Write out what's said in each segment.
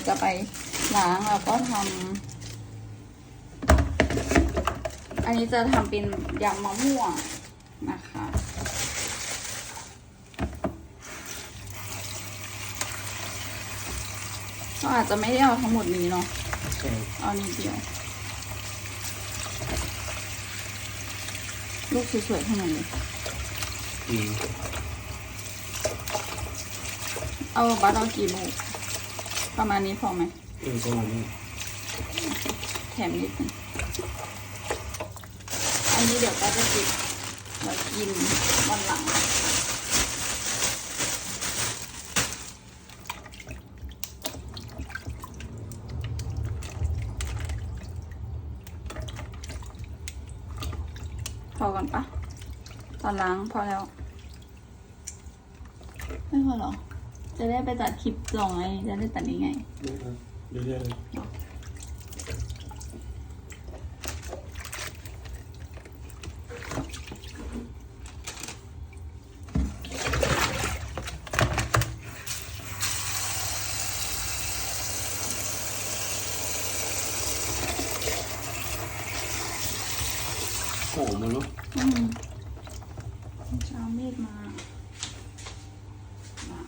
ยวจะไปล้างแล้วก็ทำอันนี้จะทำเป็นยำมะม่วงนะคะก็อาจจะไม่ได้เอาทั้งหมดนี้เนาะใช่เอานิดเดียว ลูกสวยๆทั้งนั้นเลยอืมเอาบัตรเอากี่ลูก ประมาณนี้พอไหมเออประมาณนี้แถมนิดนึงอันนี้เดี๋ยวก็จะกินเรากินวันหลังพอกันปะตอนล้างพอแล้ว ไม่พอหรอ จะได้ไปตัดคลิปลงไงจะได้ตัดยังไงนะครับเรื่อยๆเลย โอ้มันลูก อืมจะเอามีดมามา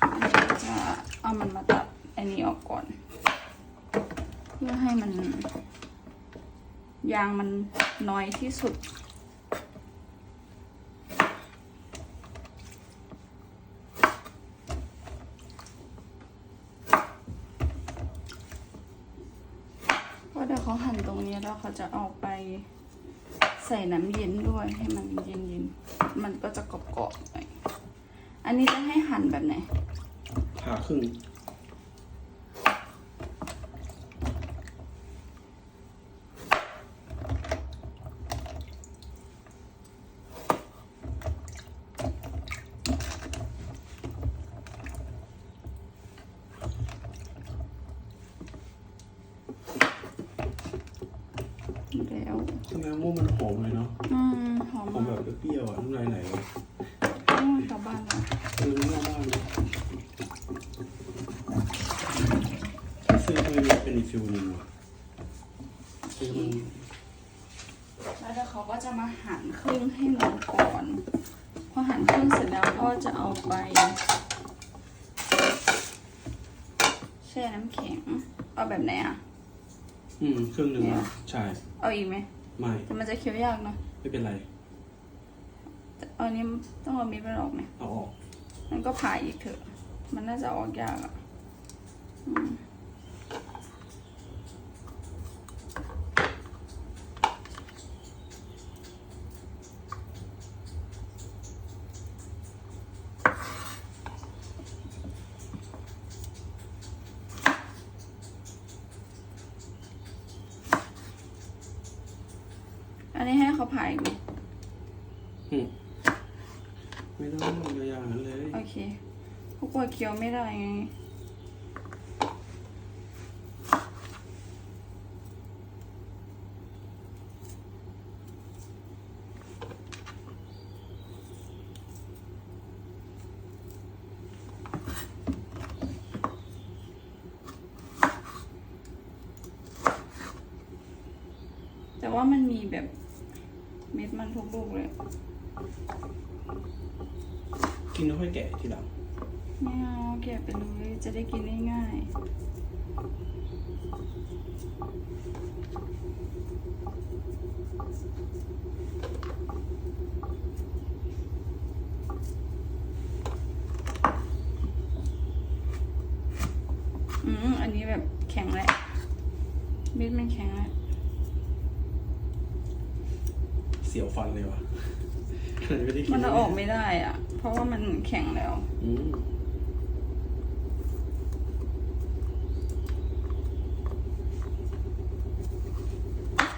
อันนี้จะ เอามันมาตัดอันนี้ออกก่อน เพื่อให้มัน ยางมันน้อยที่สุด เพราะเดี๋ยวเขาหั่นตรงนี้แล้วเขาจะเอาไปใส่น้ำเย็นด้วยให้มันเย็นๆ มันก็จะกรอบๆหน่อย อันนี้จะให้หั่นแบบไหน ครึ่งแล้วทำไมมะม่วงมันหอมเลยเนาะอืมหอมหอมมาแบกบเปรี้ยวๆอะน้ำลายไหลเลยโอ้ยชาวบ้านเราเออหน้าบ้านเลยซื้อทำไมมัน เป็นอีกฟิวหนึงวะซื้อมันแล้วเดี๋ยวเขาก็จะมาหั่นครึ่งให้หนูก่อน พอหั่นครึ่งเสร็จแล้วก็จะเอาไปแช่น้ำแข็ง เอาแบบไหนอะ อืมครึ่งหนึ่งเนี่อะยใช่เอาอีกไหม ไม่แต่มันจะเคี้ยวยากเนอะไม่เป็นไร แต่เอาอันนี้ต้องเอามีดมันออกไหม เอาออก มันก็ผ่าอีกเถอะ มันน่าจะออกยากอะอืม ผ่าอีกไหมอืมไม่ต้องยาวๆนั้นเลย โอเคเพราะกลัวเคี้ยวไม่ได้ไงแต่ว่ามันมีแบบเม็ดมัน ทุกลูกเลย กินแล้วค่อยแกะทีหลังไม่เอาแกะไปเลยจะได้กินง่ายๆอืมอันนี้แบบแข็งแหละเม็ดมันแข็งแหละ เสียวฟันเลยวะไม่ได้กินมันเอาออกไม่ได้อะ เพราะว่ามันแข็งแล้วอืม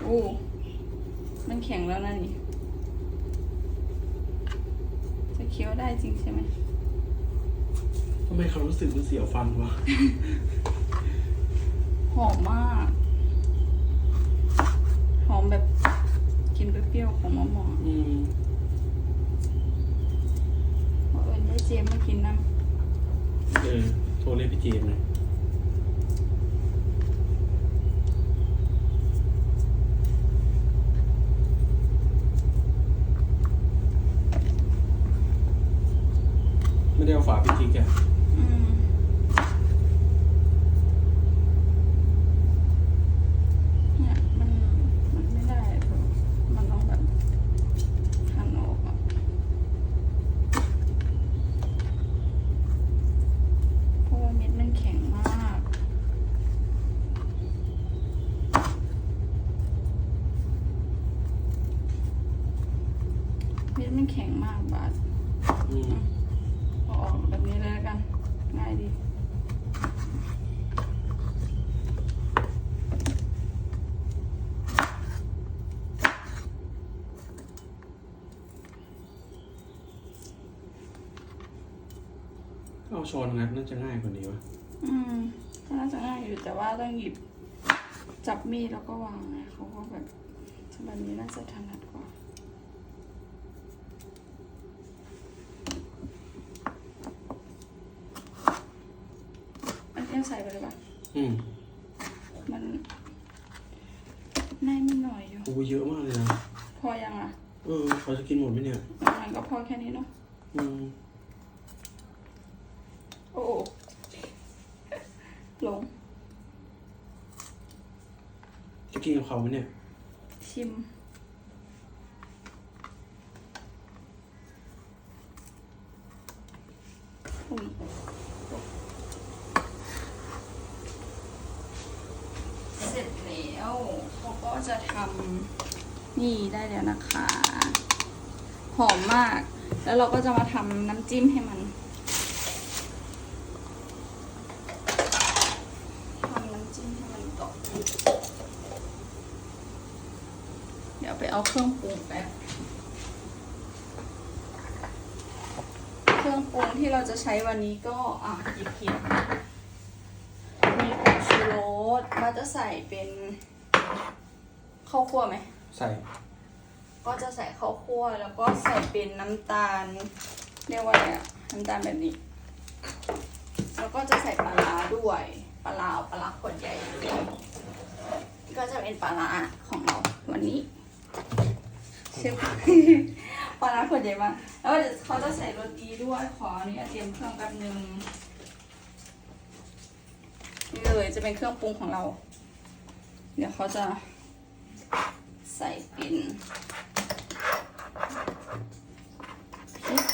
โอ้มันแข็งแล้วนะนี่ จะเคี้ยวได้จริงใช่ไหมทำไมเขารู้สึกมันเสียวฟันวะ หอมมาก หอมแบบกินเป รี้ยวของมะม่วงอืมเออได้จจมส์มากินน้เออโทรเรียกพี่เจมส์เลยไม่ได้เอาฝาปิดทิ้งแกอืมเนี่ยมันมันไม่ได้อะเธอมันต้องแบบหันออกอะเพราะว่าเม็ดมันแข็งมาก เม็ดมันแข็งมากบาทอืมเอาออกแบบนี้เลยแล้วกัน ง่ายดี เอาช้อนงัดน่าจะง่ายกว่านี้วะอืมก็น่าจะง่ายอยู่แต่ว่าต้องหยิบ จับมีดแล้วก็วางไงเขาก็แบบแบบนี้น่าจะถนัดกว่า อันนี้ใส่ไปเลยป่ะอืมมันแน่นิดหน่อยอยู่โอ้เยอะมากเลยนะพอยังอะเออเขาจะกินหมดไหมเนี่ย มันก็พอแค่นี้เนาะอืมโอ้โหลง จะกินกับเขาไหมเนี่ย ชิม อุ้ยเสร็จแล้วเขาก็จะทำ นี่ได้แล้วนะคะ หอมมาก แล้วเราก็จะมาทำน้ำจิ้มให้มันทำน้ำจิ้มให้มันก่อนเดี๋ยวไปเอาเครื่องปรุงแป๊บเครื่องปรุงที่เราจะใช้วันนี้ก็อะหยิบผิดมีผงชูรสเราจะใส่เป็นข้าวคั่วไหม ใส่ ก็จะใส่ข้าวคั่วแล้วก็ใส่เป็นน้ำตาล เรียกว่าอะไรอะน้ำตาลแบบนี้ แล้วก็จะใส่ปลาร้าด้วยปลาร้าเอาปลาร้าขวดใหญ่ก็จะเป็นปลาร้าของเราวันนี้ชื่อปลาร้าขวดใหญ่มากแล้วเดี๋ยวเขาจะใส่รสดีด้วยขออนุญาตเตรียมเครื่องแป๊บนึงนี่เลยจะเป็นเครื่องปรุงของเรา เดี๋ยวเขาจะ ใส่เป็นพริก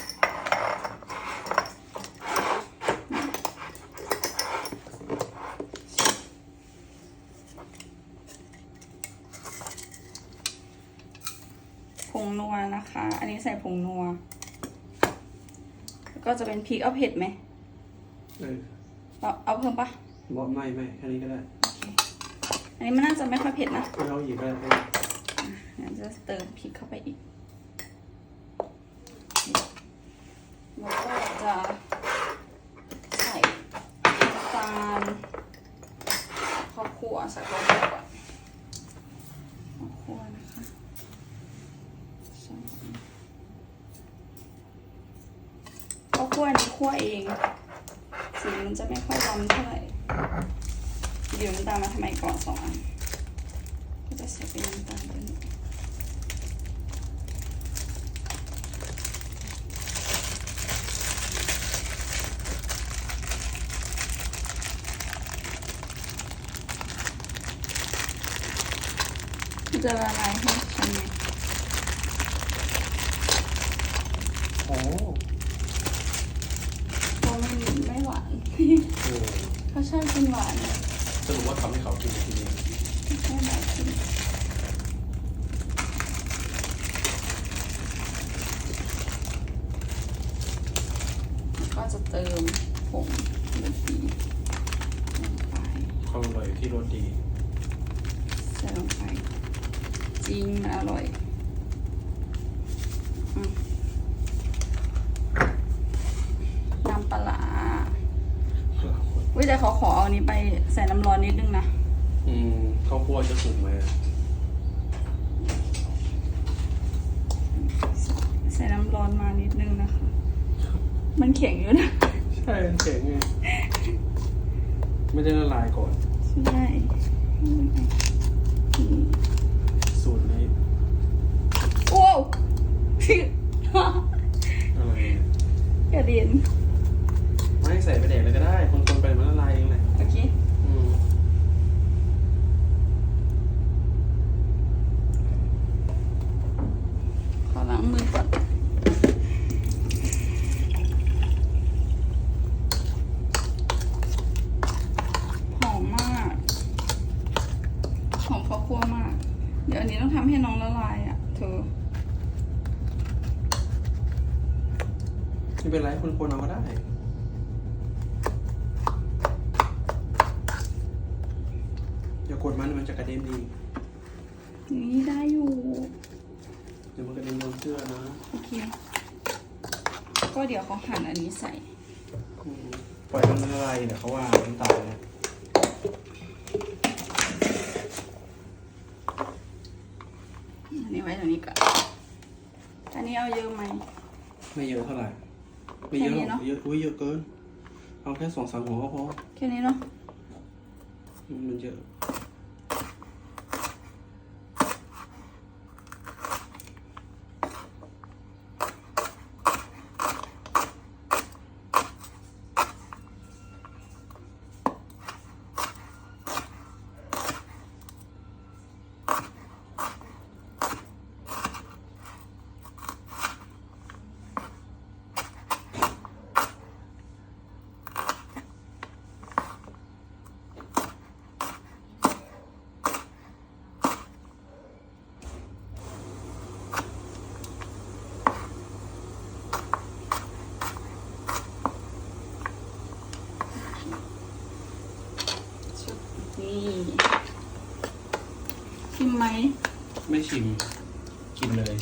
ผงนัวนะคะ อันนี้ใส่ผงนัวแล้วก็จะเป็นพริกเอาเผ็ดไหม เออเอาเอาเพิ่มปะบอกไม่ไม่แค่นี้ก็ได้อันนี้มันน่าจะไม่ค่อยเผ็ดนะ ไม่เอาอีกก็ได้ งั้นจะเติมพริกเข้าไปอีกแล้วก็จะใส่น้ำตาลข้าวคั่วใส่ข้าวคั่วก่อนข้าวคั่วนะคะสองข้าวคั่วอันนี้คั่วเอง สีมันจะไม่ค่อยดำเท่าไหร่เดี๋ยวน้ำตาลมาทำไมก่อนสองอัน ก็จะใส่เป็นน้ำตาลด้วย มันจะละลายให้ฉันไหม โอ้ เพราะมันไม่หวาน โห เขาชอบกินหวานเนี่ย สรุปว่าทำให้เขากินทีเดียว ไม่หวานกินแล้วก็จะ เติมผงรสดีลงไปความอร่อยที่รสดี ใส่ลงไป จริงมันอร่อยอืมน้ำปลาร้าวิแต่เขาขอเอานี้ไปใส่น้ำร้อนนิดนึงนะ อืมข้าวคั่วจะสุกไหมอะใส่น้ำร้อนมานิดนึงนะคะ มันแข็งอยู่นะ ใช่มันแข็งไงไม่ได้ละลายก่อน ใช่อืมสูตรนี้ โอ้ อะไรเนี่ย กระเด็น ไม่ใส่ไปแดกเลยก็ได้ คนๆไปมันละลายเองแหละ โอเค อืม ขอล้างมือก่อน หอมมาก หอ มข้าวคั่วมาก เดี๋ยวอันนี้ต้องทำให้น้องละลายอะเธอไม่เป็นไรคนๆเอาก็ได้ อย่ากดมันมันจะกระเด็นดีนี่ได้อยู่ เดี๋ยวมันกระเด็นโดนเสื้อนะโอเค ก็เดี๋ยวเขาหั่นอันนี้ใส่อืมปล่อยมันละลายเดี๋ยวเขาว่าน้ำตาลนะ อันนี้ ไว้ตรงนี้ก่อนอันนี้เอาเยอะไหม ไม่เยอะเท่าไหร่ไม่เยอะหรแค่นี้อกเนอะ เยอะอุ้ยเยอะเกิน เอาแค่สองสามหัวก็พอแค่นี้เนาะ มันเยอะ นี่ ชิมไหมไม่ชิม กินเลย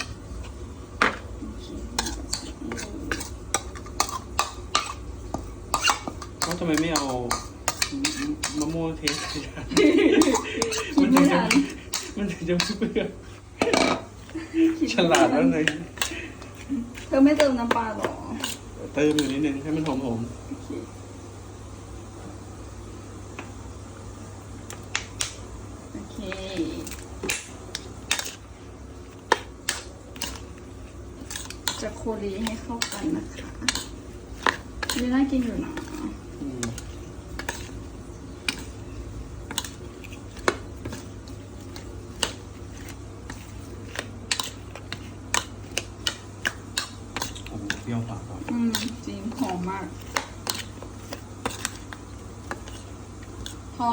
เอ้าทำไมไม่เอามะม่วงเทสคิดไม่ทันมันถึงจะเปรี้ยวฉลาดแล้วเลยเธอไม่เติมน้ำปลาหรอ เติมอยู่นิดนึงให้มันหอมโอเคโอเค จะโคลีให้เข้ากันนะคะนี่น่ากินอยู่นะๆอืมโอ้โหเปรี้ยวปากว่ะอืมจริงหอมมาก พอ